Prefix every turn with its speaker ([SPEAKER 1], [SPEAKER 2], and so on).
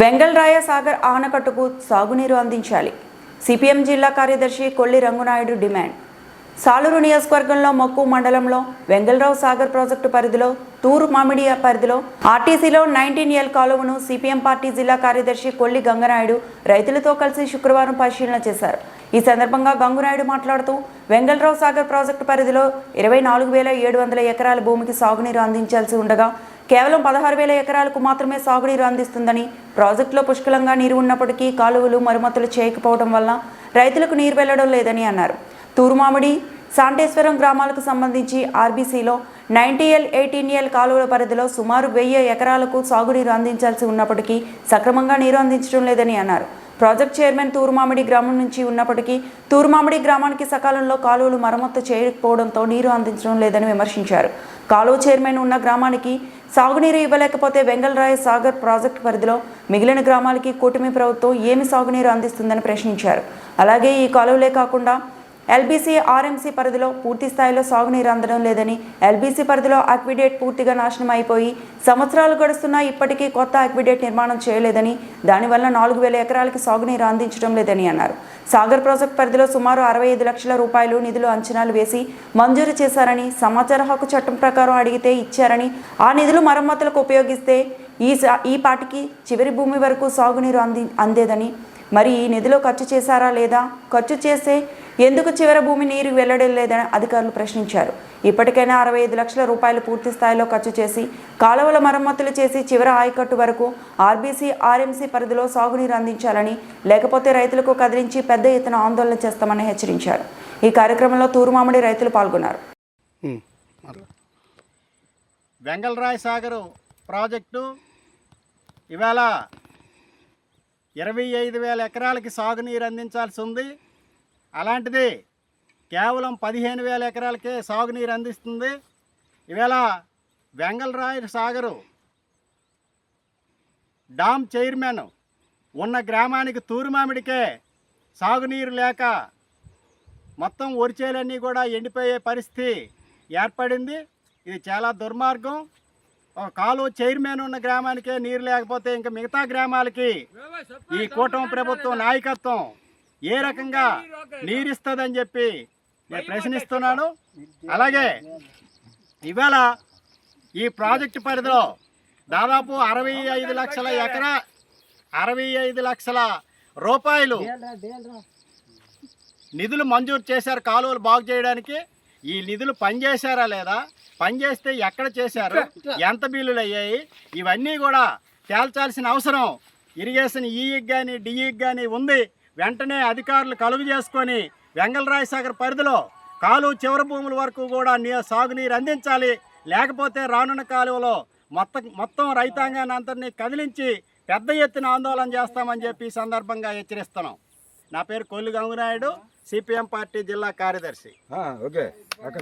[SPEAKER 1] వెంగళరాయ సాగర్ ఆనకట్టుకు సాగునీరు అందించాలి. సిపిఎం జిల్లా కార్యదర్శి కొల్లి రంగునాయుడు డిమాండ్. సాలూరు నియోజకవర్గంలో మొక్కు మండలంలో వెంగళరావు సాగర్ ప్రాజెక్టు పరిధిలో తూరు మామిడి పరిధిలో ఆర్టీసీలో నైన్టీన్ ఎల్ కాలువను సిపిఎం పార్టీ జిల్లా కార్యదర్శి కొల్లి గంగనాయుడు రైతులతో కలిసి శుక్రవారం పరిశీలన చేశారు. ఈ సందర్భంగా గంగునాయుడు మాట్లాడుతూ వెంగళరావు సాగర్ ప్రాజెక్టు పరిధిలో ఇరవై నాలుగు వేల ఏడు వందల ఎకరాల భూమికి సాగునీరు అందించాల్సి ఉండగా కేవలం పదహారు వేల ఎకరాలకు మాత్రమే సాగునీరు అందిస్తుందని ప్రాజెక్టులో పుష్కలంగా నీరు ఉన్నప్పటికీ కాలువలు మరమ్మతులు చేయకపోవడం వల్ల రైతులకు నీరు వెళ్ళడం లేదని అన్నారు. తూరుమామిడి శాంటేశ్వరం గ్రామాలకు సంబంధించి ఆర్బీసీలో నైన్టీ ఎల్ ఎయిటీన్ ఎల్ కాలువల పరిధిలో సుమారు వెయ్యి ఎకరాలకు సాగునీరు అందించాల్సి ఉన్నప్పటికీ సక్రమంగా నీరు అందించడం లేదని అన్నారు. ప్రాజెక్ట్ చైర్మన్ తూరుమామిడి గ్రామం నుంచి ఉన్నప్పటికీ తూరుమామిడి గ్రామానికి సకాలంలో కాలువలు మరమ్మతు చేయకపోవడంతో నీరు అందించడం లేదని విమర్శించారు. కాలువ చైర్మన్ ఉన్న గ్రామానికి సాగునీరు ఇవ్వలేకపోతే వెంగళరాయ సాగర్ ప్రాజెక్టు పరిధిలో మిగిలిన గ్రామాలకి కూటమి ప్రభుత్వం ఏమి సాగునీరు అందిస్తుందని ప్రశ్నించారు. అలాగే ఈ కాలువలే కాకుండా ఎల్బీసీ ఆర్ఎంసీ పరిధిలో పూర్తి స్థాయిలో సాగునీరు అందడం లేదని ఎల్బీసీ పరిధిలో అక్విడేట్ పూర్తిగా నాశనం అయిపోయి సంవత్సరాలు గడుస్తున్నా ఇప్పటికీ కొత్త అక్విడేట్ నిర్మాణం చేయలేదని దానివల్ల నాలుగు వేల ఎకరాలకి సాగునీరు అందించడం లేదని అన్నారు. సాగర్ ప్రాజెక్ట్ పరిధిలో సుమారు అరవై ఐదు లక్షల రూపాయలు నిధులు అంచనాలు వేసి మంజూరు చేశారని సమాచార హక్కు చట్టం ప్రకారం అడిగితే ఇచ్చారని ఆ నిధులు మరమ్మతులకు ఉపయోగిస్తే ఈ సా- ఈ పాటికి చివరి భూమి వరకు సాగునీరు అంది అందేదని మరి ఈ నిధిలో ఖర్చు చేశారా లేదా? ఖర్చు చేసే ఎందుకు చివర భూమి నీరు వెల్లడం లేదని అధికారులు ప్రశ్నించారు. ఇప్పటికైనా అరవై ఐదు లక్షల రూపాయలు పూర్తి స్థాయిలో ఖర్చు చేసి కాలువల మరమ్మతులు చేసి చివర ఆయకట్టు వరకు ఆర్బీసీ ఆర్ఎంసీ పరిధిలో సాగునీరు అందించాలని లేకపోతే రైతులకు కదిలించి పెద్ద ఎత్తున ఆందోళన చేస్తామని హెచ్చరించారు. ఈ కార్యక్రమంలో తూరుమామిడి రైతులు పాల్గొన్నారు.
[SPEAKER 2] వెంగళరాయ సాగరు ప్రాజెక్టు ఇవాళ ఇరవై ఐదు వేల ఎకరాలకి సాగునీరు అందించాల్సి ఉంది. అలాంటిది కేవలం పదిహేను వేల ఎకరాలకే సాగునీరు అందిస్తుంది. ఇవాళ వెంగళరాయ సాగరు డామ్ చైర్మన్ ఉన్న గ్రామానికి తూరుమామిడికే సాగునీరు లేక మొత్తం ఒరిచేలన్నీ కూడా ఎండిపోయే పరిస్థితి ఏర్పడింది. ఇది చాలా దుర్మార్గం. ఒక కాలువ చైర్మన్ ఉన్న గ్రామానికే నీరు లేకపోతే ఇంకా మిగతా గ్రామాలకి ఈ కూటమి ప్రభుత్వం నాయకత్వం ఏ రకంగా నీరిస్తుందని చెప్పి నేను ప్రశ్నిస్తున్నాను. అలాగే ఇవాళ ఈ ప్రాజెక్టు పరిధిలో దాదాపు అరవై ఐదు లక్షల ఎకరా అరవై ఐదు లక్షల రూపాయలు నిధులు మంజూరు చేశారు కాలువలు బాగు చేయడానికి. ఈ నిధులు పనిచేశారా లేదా? పనిచేస్తే ఎక్కడ చేశారు? ఎంత బిల్లులు అయ్యాయి? ఇవన్నీ కూడా తేల్చాల్సిన అవసరం. ఇరిగేషన్ ఈఈకి కానీ డిఈకి కానీ ఉంది. వెంటనే అధికారులు కలుగు చేసుకొని వెంగళరాయ సాగర్ పరిధిలో కాలువ చివరి భూముల వరకు కూడా నీ సాగునీరు అందించాలి. లేకపోతే రానున్న కాలువలో మొత్తం మొత్తం రైతాంగాన్ని అందరినీ కదిలించి పెద్ద ఎత్తున ఆందోళన చేస్తామని చెప్పి సందర్భంగా హెచ్చరిస్తున్నాం. నా పేరు కొల్లు గంగునాయుడు సిపిఎం పార్టీ జిల్లా కార్యదర్శి.
[SPEAKER 3] ఓకే.